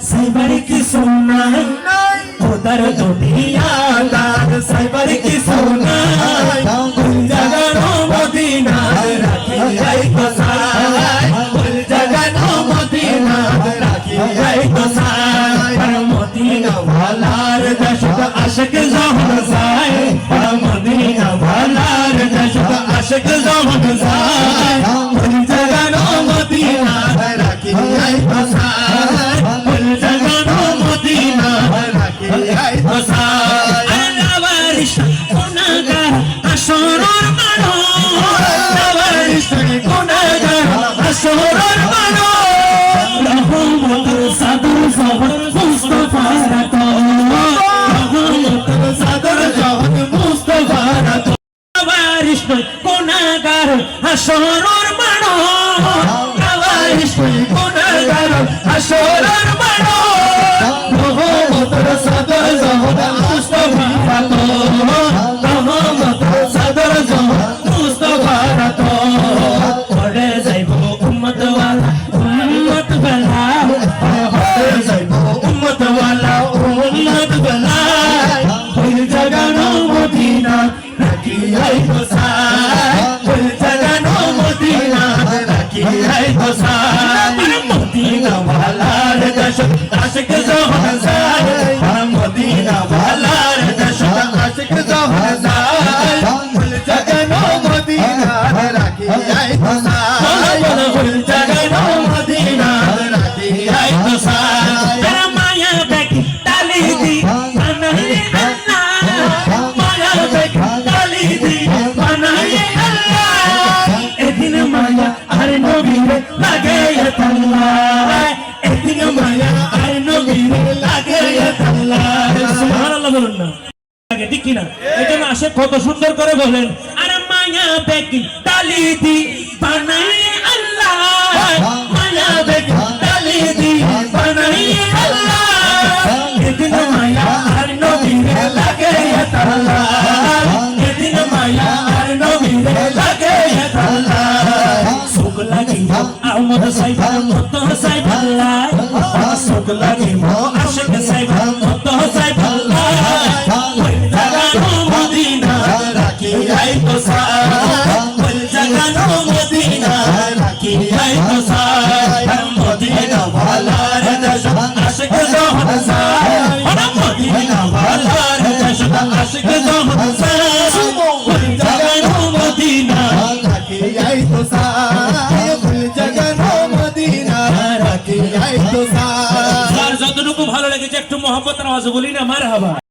Cyber কি সোনাই খোদার দুনিয়াদার cyber কি সোনাই কোন জাগানো মদিনা রাখি যাই কোসাই কোন জাগানো মদিনা রাখি যাই কোসাই মদিনা ভালার দশক আশক জহর সাই আল্লাহর গুনাহগার আসরর মানো আল্লাহর গুনাহগার আসরর মানো রহমত সাদর জহর রাতো রহমত সাদর জহর মুস্তাফা রাতো পড়ে যাইব উম্মত ওয়ালা উম্মত বলা পড়ে যাইব উম্মত ওয়ালা উম্মত বলা ওই জাগানো মদিনা আই গোসাই ওই জাগানো মদিনা রাখি আই গোসাই মদিনা ওয়ালার দশক, আশিক যায় মদিনা ওয়ালার দশক, আশিক ওই জাগানো মদিনা রাখি আই গোসাই কিনা? এই জন্য আসে কত সুন্দর করে বলেন, আর মায়া দেখি তালি দি, বানাই আল্লাহ, মায়া দেখি তালি দি, বানাই আল্লাহ। এদিন মায়া আর নবীরে লাগে আল্লাহ এদিন মায়া আর নবীরে লাগে আল্লাহ সুখ যতটুকু ভালো লেগেছে একটু মহব্বত আওয়াজে বলি না মার হাবা